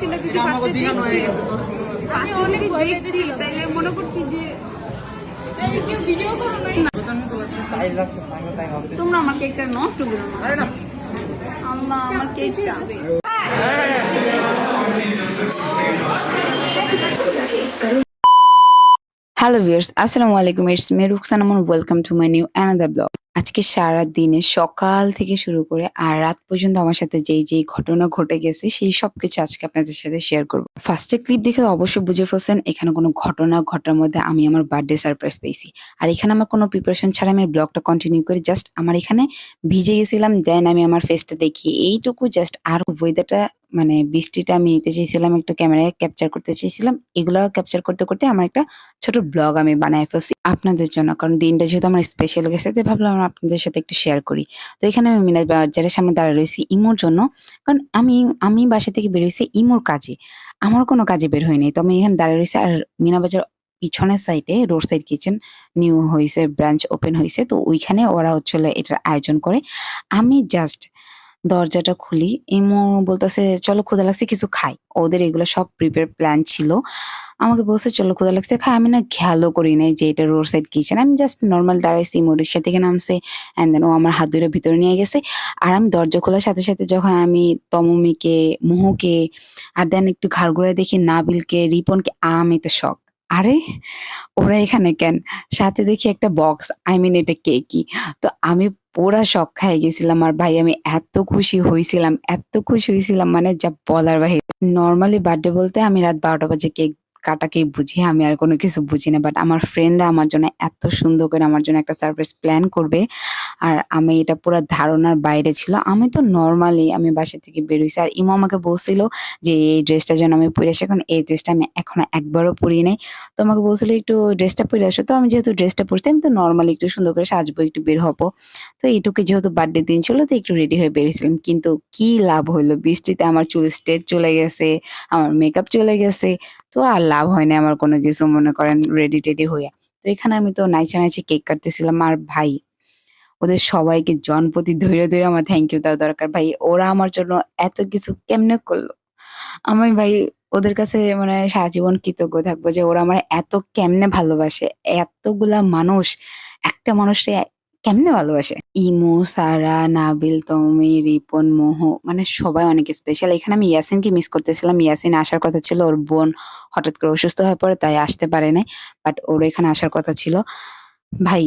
ছিল যদি পাশে দেখতি পাশে যদি দেখতি তাহলে মনে করতি যে তোমরা আমার কেকটা নষ্ট করো না। আল্লাহ আমার কেকটা। হ্যালো ভিউয়ার্স আসসালামু আলাইকুম it's me Ruksan Aman welcome to my new another blog আজকে সারা দিনে সকাল থেকে শুরু করে আর রাত পর্যন্ত আমার সাথে যেই যেই ঘটনা ঘটে গেছে, সেই সব কিছু আজকে আপনাদের সাথে শেয়ার করব। ফার্স্টে ক্লিপ দেখে অবশ্যই বুঝে ফেলছেন, এখানে কোনো ঘটনা ঘটার মধ্যে আমি আমার বার্থডে সারপ্রাইজ পেয়েছি। আর এখানে আমার কোনো প্রিপারেশন ছাড়া আমি ব্লগটা কন্টিনিউ করি জাস্ট আমার এখানে ভিজে গেছিলাম দেন আমি আমার ফেসটা দেখি। এইটুকু জাস্ট আর ওয়েদারটা মানে বৃষ্টিটা আমি নিতে চেয়েছিলাম, একটু ক্যামেরায় ক্যাপচার করতে চেয়েছিলাম। এগুলা ক্যাপচার করতে করতে আমার একটা ছোট ব্লগ আমি বানায় ফেলছি আপনাদের জন্য। কারণ দিনটা যেহেতু আমার স্পেশাল গেছে, তাই ভাবলাম আপনাদের সাথে একটু শেয়ার করি। তো এখানে আমি মিনাজ বাজারের সামনে দাঁড়ায় রয়েছি ইমোর জন্য, কারণ আমি আমি বাসা থেকে বেরোইছি ইমোর কাজে। আমার কোনো কাজে বের হয়নি। তো আমি এখানে দাঁড়িয়ে রয়েছি আর মিনা বাজার পিছনের সাইডে রোড সাইড কিচেন নিউ হয়েছে ব্রাঞ্চ ওপেন হয়েছে। তো ওইখানে ওরা হচ্ছে এটার আয়োজন করে। আমি জাস্ট দরজাটা খুলি। ইমো বলতেছে, চলো ক্ষুধা লাগছে, কিছু খাই। ওদের এগুলো সব প্রিপেয়ার প্ল্যান ছিল। আমাকে বলছে, চলো ক্ষুধা লাগছে, খাই। আমি না খেয়ালও করি নাই যে এটা রোড সাইড কিচেন আমি জাস্ট নর্মাল দাঁড়াইছি, ইমো রিক্সা থেকে নামছে অ্যান্ড দেন ও আমার হাত ধরে ভিতরে নিয়ে গেছে। আর আমি দরজা খোলার সাথে সাথে যখন আমি তমমিকে, মুহুকে, আর দেন একটু ঘাড় ঘুরে দেখি নাবিলকে, রিপনকে, আমি তো শখ। আরে, ওরা এখানে কেন? সাথে দেখি একটা বক্স আই মিন এটা কে কি? তো আমি পুরা শখ খাই গেছিলাম। আর ভাই, আমি এত খুশি হয়েছিলাম এত খুশি হয়েছিলাম মানে যা বলার ভাই নর্মালি বার্থডে বলতে আমি রাত বারোটা বাজে কেক কাটাকেই বুঝি, আমি আর কোনো কিছু বুঝি না। বাট আমার ফ্রেন্ডরা আমার জন্য এত সুন্দর করে আমার জন্য একটা সারপ্রাইজ প্ল্যান করবে। আর আমি এটা পুরো ধারণার বাইরে ছিল। আমি তো নর্মালি আমি বাসা থেকে বেরোইছি। আর ইমো আমাকে বলছিল যে, এই ড্রেসটা যেন আমি পরে আসি। এখন এই ড্রেসটা আমি এখনও একবারও পরি নাই। তো আমাকে বলছিল, একটু ড্রেসটা পরে আসো। তো আমি যেহেতু ড্রেসটা পরছি, আমি তো নর্মালি একটু সুন্দর করে সাজবো, একটু বের হব। তো এইটুকু যেহেতু বার্থডে দিন ছিল, তো একটু রেডি হয়ে বেরিয়েছিলাম। কিন্তু কি লাভ হলো বৃষ্টিতে আমার চুল স্টেট চলে গেছে, আমার মেকআপ চলে গেছে। তো আর লাভ হয়নি আমার কোনো কিছু, মনে করেন রেডি টেডি হয়ে তো এখানে আমি তো নাইচা নাইচে কেক কাটতেছিলাম। আর ভাই ওদের সবাইকে জনপতি ধৈর্য ধরে আমার থ্যাংক ইউ দেওয়া দরকার। ভাই, ওরা আমার জন্য এত কিছু কেমনে করল? আমি ভাই, ওদের কাছে মানে সারা জীবন কৃতজ্ঞ থাকব যে ওরা আমার এত কেমনে ভালোবাসে, এতগুলা মানুষ, একটা মানুষে কেমনে ভালোবাসে? ইমো, সারা, নাবিল, তমি, রিপন, মোহ মানে সবাই অনেক স্পেশাল এখানে আমি ইয়াসিনকে মিস করতেছিলাম। ইয়াসিন আসার কথা ছিল, ওর বোন হঠাৎ করে অসুস্থ হয়ে পড়ে, তাই আসতে পারে নাই বাট ওর এখানে আসার কথা ছিল। ভাই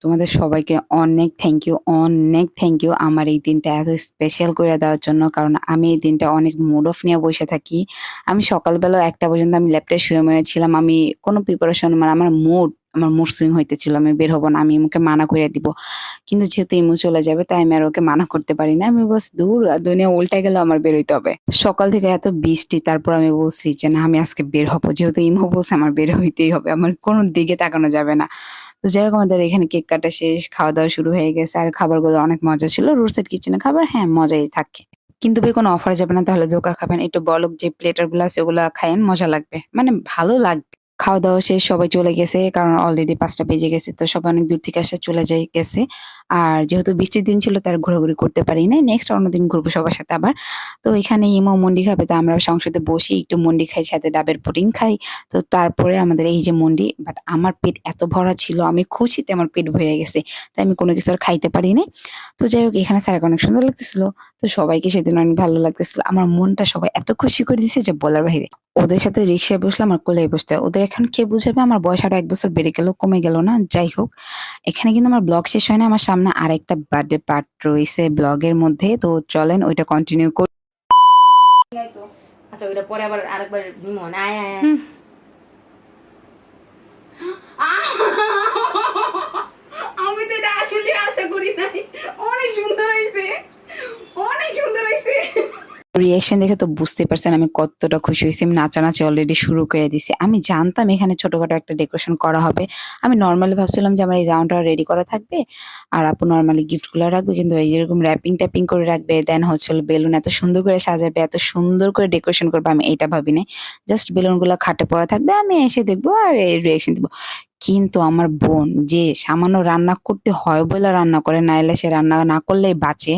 তোমাদের সবাইকে অনেক থ্যাংক ইউ অনেক থ্যাংক ইউ আমার এই দিনটা এত স্পেশাল করে দেওয়ার জন্য। কারণ আমি এই দিনটা অনেক মুড অফ নিয়ে বসে থাকি। আমি সকালবেলা একটা পর্যন্ত আমি ল্যাপটপে শুয়ে ময়ে ছিলাম আমি কোনো প্রিপারেশন মানে আমার মুড আমার মুড সুইং হইতেছিল। আমি বের হব না, আমি মুখে মানা করে দিব। কিন্তু যেহেতু ইমু চলে যাবে, তাই আমি আর ওকে মানা করতে পারি না। আমি বলছি, দূর দুনিয়া উল্টে গেলে আমার বের হইতে হবে। সকাল থেকে এত বৃষ্টি, তারপর আমি বলছি যে, না, আমি আজকে বের হব। যেহেতু ইমু বলছে, আমার বের হইতেই হবে। আমার কোনো দিকে তাকানো যাবে না। তো যাই হোক, আমাদের এখানে কেক কাটা শেষ, খাওয়া দাওয়া শুরু হয়ে গেছে। আর খাবারগুলো অনেক মজা ছিল রোড সাইড কিচেনে খাবার হ্যাঁ মজাই থাকে। কিন্তু ভাই, কোনো অফার যাবে না, তাহলে ধোকা খাবেন। একটু বলক যে প্লেটারগুলো আছে, ওগুলো খায়েন মজা লাগবে। মানে ভালো লাগবে। খাওয়া দাওয়া শেষ, সবাই চলে গেছে, কারণ অলরেডি পাঁচটা বেজে গেছে, তো সবাই অনেক দূর থেকে আসে চলে যাই গেছে। আর যেহেতু বৃষ্টির দিন ছিল, তার ঘোরাঘুরি করতে পারি না নেক্সট অন্যদিন ঘুরবো সবার সাথে আবার। তো এখানে ইমো মন্ডি খাবে, তো আমরা সংসদে বসি, একটু মন্ডি খাই, সাথে ডাবের পুডিং খাই। তো তারপরে আমাদের এই যে মন্ডি বাট আমার পেট এত ভরা ছিল, আমি খুশিতে আমার পেট ভরে গেছে, তাই আমি কোনো কিছু আর খাইতে পারি না তো যাই হোক, এখানে স্যারকে অনেক সুন্দর লাগতেছিল। তো সবাইকে সেদিন অনেক ভালো লাগতেছিল। আমার মনটা সবাই এত খুশি করে দিছে যে বলার বাইরে। ওদের সাথে রিক্সায় বসলাম আর কোলে বসতে। ওদের এখন কে বুঝাবে? আমার বয়স আরও এক বছর বেড়ে গেল কমে গেল না? যাই হোক এখানে কিন্তু আমার ব্লগ শেষ হয় না। আমার সামনে আরেকটা বার্থডে পার্ট রয়েছে ব্লগের মধ্যে। তো চলেন ওইটা কন্টিনিউ করি আচ্ছা ওইটা পরে আবার আরেকবার আয় আয়। আমি তো এটা আসলে আশা করি নাই। অনেক সুন্দর হয়েছে। অনেক সুন্দর হয়েছে। রিয়াকশন দেখে তো বুঝতে পারছেন আমি কতটা খুশি হয়েছি। আমি নাচানাচি অলরেডি শুরু করে দিছি আমি জানতাম এখানে ছোটখাটো একটা ডেকোরেশন করা হবে। আমি নর্মালি ভাবছিলাম যে আমার এই গাউনটা রেডি করা থাকবে আর আপু নর্মালি গিফটগুলো রাখবে, কিন্তু এই যেরকম র্যাপিং ট্যাপিং করে রাখবে দেন হচ্ছে বেলুন এত সুন্দর করে সাজাবে, এত সুন্দর করে ডেকোরেশন করবে, আমি এটা ভাবি নাই জাস্ট বেলুনগুলো খাটে পড়া থাকবে, আমি এসে দেখব আর রিয়াকশন দেবো। কিন্তু আমার বোন যে সামান্য রান্না করতে হয় বলে রান্না করে, নাইলে সে রান্না না করলেই বাঁচে।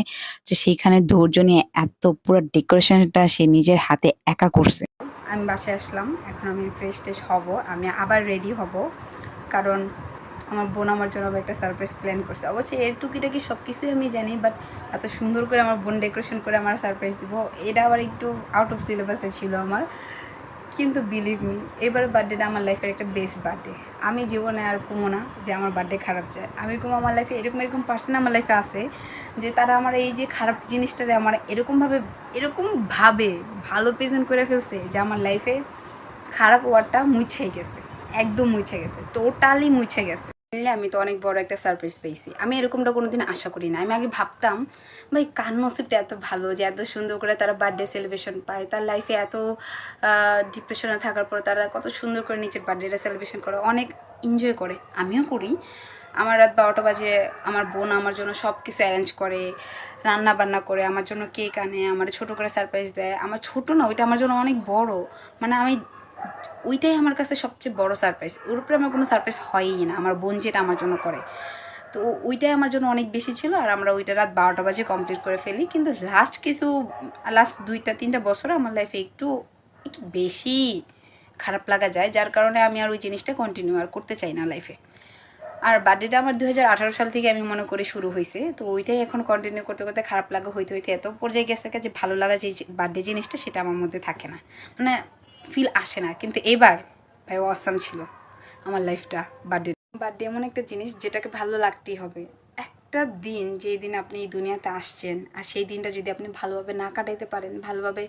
তো সেইখানে ধৈর্য নিয়ে এত পুরো ডেকোরেশনটা সে নিজের হাতে একা করছে। আমি বাসায় আসলাম, এখন আমি ফ্রেশ ট্রেশ হব, আমি আবার রেডি হব। কারণ আমার বোন আমার জন্য একটা সারপ্রাইজ প্ল্যান করছে। অবশ্যই এর টুকিটাকি সব কিছুই আমি জানি বাট এত সুন্দর করে আমার বোন ডেকোরেশন করে আমার সারপ্রাইজ দিব, এটা আবার একটু আউট অফ সিলেবাসে ছিল আমার। কিন্তু বিলিভ মি এবার বার্থডেটা আমার লাইফের একটা বেস্ট বার্থডে আমি জীবনে আর কুমো না যে আমার বার্থডে খারাপ যায়। আমি কুমো আমার লাইফে এরকম এরকম পার্সন আমার লাইফে আছে যে তারা আমার এই যে খারাপ জিনিসটারে আমার এরকমভাবে এরকমভাবে ভালো প্রেজেন্ট করে ফেলছে যে আমার লাইফে খারাপ ওয়ার্ডটা মুছে গেছে। একদম মুছে গেছে। টোটালি মুছে গেছে। Mainly আমি তো অনেক বড় একটা সারপ্রাইজ পেয়েছি। আমি এরকমটা কোনোদিন আশা করি না আমি আগে ভাবতাম, ভাই, কার নসিবটা এত ভালো যে এত সুন্দর করে তারা বার্থডে সেলিব্রেশন পায়? তার লাইফে এত ডিপ্রেশনে থাকার পর তারা কত সুন্দর করে নিজের বার্থডেটা সেলিব্রেশন করে, অনেক এনজয় করে। আমিও করি। আমার রাত বারোটা বাজে, আমার বোন আমার জন্য সব কিছু অ্যারেঞ্জ করে রান্না বান্না করে, আমার জন্য কেক আনে, আমার ছোটো করে সারপ্রাইজ দেয়। আমার ছোটো না, ওইটা আমার জন্য অনেক বড়। মানে আমি ওইটাই আমার কাছে সবচেয়ে বড় সারপ্রাইজ ওর উপরে আমার কোনো সারপ্রাইজ হয়ই না। আমার বোন যেটা আমার জন্য করে। তো ওইটাই আমার জন্য অনেক বেশি ছিল আর আমরা ওইটা রাত বারোটা বাজে কমপ্লিট করে ফেলি। কিন্তু লাস্ট কিছু লাস্ট দুইটা, তিনটা বছর আমার লাইফে একটু একটু বেশি খারাপ লাগা যায়। যার কারণে আমি আর ওই জিনিসটা কন্টিনিউ আর করতে চাই না লাইফে আর বার্থডেটা আমার দু হাজার আঠেরো সাল থেকে আমি মনে করি শুরু হয়েছে তো ওইটাই এখন কন্টিনিউ করতে করতে খারাপ লাগা হইতে হইতে এত পর্যায়ে গেছে যে ভালো লাগা যে বার্থডে জিনিসটা সেটা আমার মধ্যে থাকে না। মানে ফিল আসে না। কিন্তু এবার, ভাই অসাম ছিল আমার লাইফটা বার্থডে বার্থডে এমন একটা জিনিস যেটাকে ভালো লাগতেই হবে। একটা দিন, যেই দিন আপনি এই দুনিয়াতে আসছেন, আর সেই দিনটা যদি আপনি ভালোভাবে না কাটাইতে পারেন, ভালোভাবে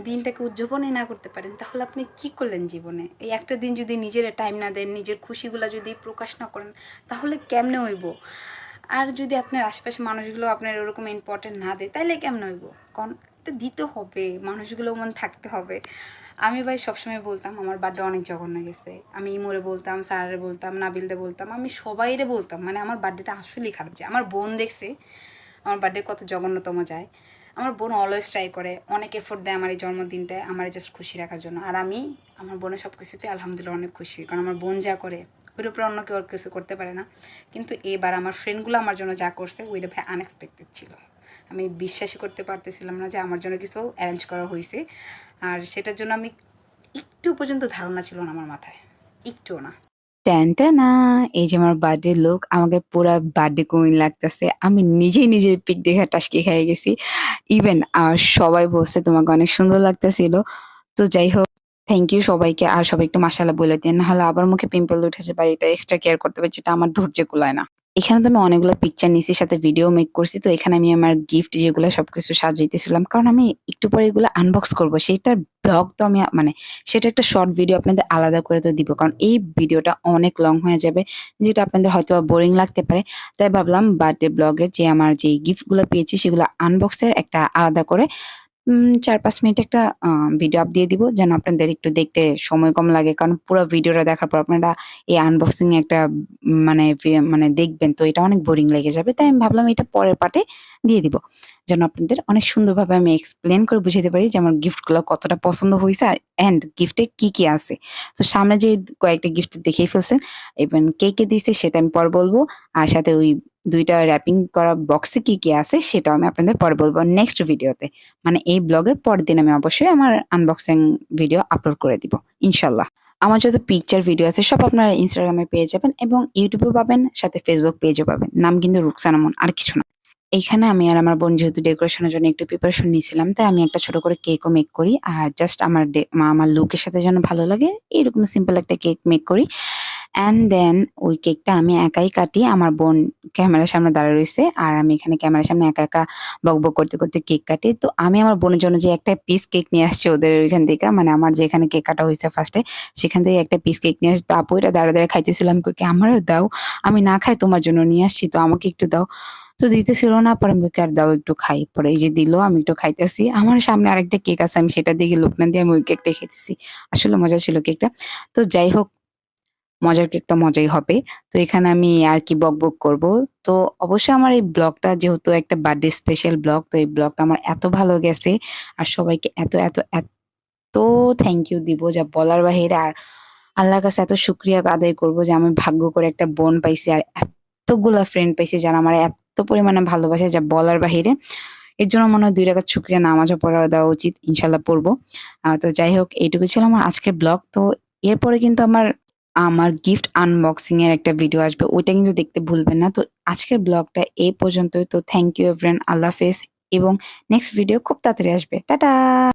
দিনটাকে উদযাপনই না করতে পারেন, তাহলে আপনি কি করলেন জীবনে? এই একটা দিন যদি নিজের টাইম না দেন, নিজের খুশিগুলো যদি প্রকাশ না করেন, তাহলে কেমনে হইব? আর যদি আপনার আশেপাশে মানুষগুলো আপনার ওরকম ইম্পর্টেন্ট না দেয়, তাইলে কেমনে হইব? কারণ এটা দিতে হবে মানুষগুলো মন থাকতে হবে। আমি ভাই সবসময় বলতাম, আমার বার্থডে অনেক জঘন্য গেছে আমি ইমোরে বলতাম স্যারে বলতাম, নাবিলরে বলতাম, আমি সবাইরে বলতাম মানে আমার বার্থডেটা আসলেই খারাপ যায়। আমার বোন দেখছে, আমার বার্থডে কত জঘন্যতম যায়। আমার বোন অলওয়েজ ট্রাই করে, অনেক এফোর্ট দেয় আমার এই জন্মদিনটায়, আমার জাস্ট খুশি রাখার জন্য। আর আমি, আমার বোনের সব কিছুতে আলহামদুলিল্লাহ অনেক খুশি কারণ আমার বোন যা করে ওইটার উপরে অন্য কেউ কিছু করতে পারে না। কিন্তু এবার আমার ফ্রেন্ডগুলো আমার জন্য যা করছে ওইটা ভাই আনএক্সপেক্টেড ছিল। আমি বিশ্বাসই করতে পারতেছিলাম না যে আমার জন্য কিছু অ্যারেঞ্জ করা হয়েছে আর সেটার জন্য আমি একটু পর্যন্ত ধারণা ছিল না আমার মাথায়। একটুও না। না এই যে আমার বার্থডে লোক, আমাকে পুরা বার্থডে কুইন লাগতেছে। আমি নিজেই নিজের পিক দেখে টাসকি খেয়ে গেছি। ইভেন আর সবাই বলছে তোমাকে অনেক সুন্দর লাগতেছিল। তো যাই হোক। থ্যাংক ইউ সবাইকে। আর সবাই একটু মাসালা বলে দিন, নাহলে আবার মুখে পিম্পল উঠেছে বা এটা এক্সট্রা কেয়ার করতে হবে, যেটা আমার ধৈর্য কুলায় না। এখানে তো আমি অনেকগুলো পিকচার নিছি, সাথে ভিডিও মেক করছি, তো এখানে আমি আমার গিফট যেগুলো সবকিছু সাজাইতেছিলাম কারণ আমি একটু পরে এগুলো আনবক্স করব। সেটার ব্লগ তো আমি মানে সেটা একটা শর্ট ভিডিও আপনাদের আলাদা করে তো দিব, কারণ এই ভিডিওটা অনেক লং হয়ে যাবে, যেটা আপনাদের হয়তো বোরিং লাগতে পারে। তাই ভাবলাম বার্থডে ব্লগে যে আমার যে গিফটগুলো পেয়েছি, সেগুলো আনবক্সের একটা আলাদা করে চার পাঁচ মিনিট একটা ভিডিও আপ দিয়ে দিব যেন আপনাদের একটু দেখতে সময় কম লাগে। কারণ পুরো ভিডিওটা দেখার পর আপনারা এই আনবক্সিং একটা মানে মানে দেখবেন তো এটা অনেক বোরিং লেগে যাবে, তাই আমি ভাবলাম এটা পরের পার্টে দিয়ে দিব। যেন আপনাদের অনেক সুন্দরভাবে আমি এক্সপ্লেন করে বুঝাতে পারি যে আমার গিফটগুলো কতটা পছন্দ হয়েছে আর অ্যান্ড গিফটে কি কি আছে। তো সামনে যে কয়েকটা গিফট দেখেই ফেলছেন এবং কে কে দিয়েছে সেটা আমি পরে বলব, আর সাথে ওই দুইটা র্যাপিং করা বক্সে কি কি আছে সেটাও আমি আপনাদের পরে বলব নেক্সট ভিডিওতে মানে এই ব্লগের পরের দিন আমি অবশ্যই আমার আনবক্সিং ভিডিও আপলোড করে দিব, ইনশাল্লাহ। আমার যত পিকচার ভিডিও আছে, সব আপনারা ইনস্টাগ্রামে পেয়ে যাবেন এবং ইউটিউবেও পাবেন, সাথে ফেসবুক পেজও পাবেন। নাম কিন্তু রুকসানামন আর কিছু না। এইখানে আমি আর আমার বোন যেহেতু ডেকোরেশনের জন্য একটু প্রিপারেশন নিয়েছিলাম, তাই আমি একটা ছোট করে কেকও মেক করি। আর জাস্ট আমার আমার লুকের সাথে যেন ভালো লাগে এরকম সিম্পল একটা কেক মেক করি। অ্যান্ড দেন ওই কেকটা আমি একাই কাটি। আমার বোন ক্যামেরার সামনে দাঁড়িয়ে রয়েছে আর আমি এখানে ক্যামেরার সামনে একা একা বক বক করতে করতে কেক কাটি। তো আমি আমার বোনের জন্য যে একটা পিস কেক নিয়ে আসছি ওদের ওইখান থেকে মানে আমার যেখানে কেক কাটা হয়েছে ফার্স্টে সেখান থেকে একটা পিস কেক নিয়ে আসছি। তো আপু এটা দাঁড়া দাঁড়া খাইতেছিলাম কি, আমারও দাও। আমি না খাই তোমার জন্য নিয়ে আসছি, তো আমাকে একটু দাও। তো দিতেছিল না, পরে আমি আর দাও একটু খাই। পরে এই যে দিল, আমি একটু খাইতেছি। আমার সামনে আরেকটা কেক আছে, আমি সেটা দিকে লোক না দিয়ে আমি ওই কেকটা খেতেছি আসলে মজা ছিল কেকটা তো যাই হোক মজার কেক তো মজাই হবে। তো এখানে আমি আর কি বক বক করব। তো অবশ্যই আমার এই ব্লগটা যেহেতু একটা বার্থডে স্পেশাল ব্লগ, তো এই ব্লগটা আমার এত ভালো গেছে। আর সবাইকে এত এত এত থ্যাংক ইউ দিব যা বলার বাহিরে। আর আল্লাহর কাছে এত শুক্রিয়া আদায় করব যে আমি ভাগ্য করে একটা বোন পাইছি আর এতগুলা ফ্রেন্ড পাইছি যারা আমার এত পরিমাণে ভালোবাসে যা বলার বাহিরে। এর জন্য মনে হয় দুই টাকা শুক্রিয়া নামাজও পড়া দেওয়া উচিত ইনশাল্লাহ পড়ব। তো যাই হোক, এইটুকু ছিল আমার আজকের ব্লগ। তো এরপরে কিন্তু আমার আমার গিফট আনবক্সিং এর একটা ভিডিও আসবে, ওইটা কিন্তু দেখতে ভুলবেন না। তো আজকের ব্লগটা এই পর্যন্তই। তো থ্যাংক ইউ এভরিওয়ান আল্লাহ হাফেজ। এবং নেক্সট ভিডিও খুব তাড়াতাড়ি আসবে। টাটা!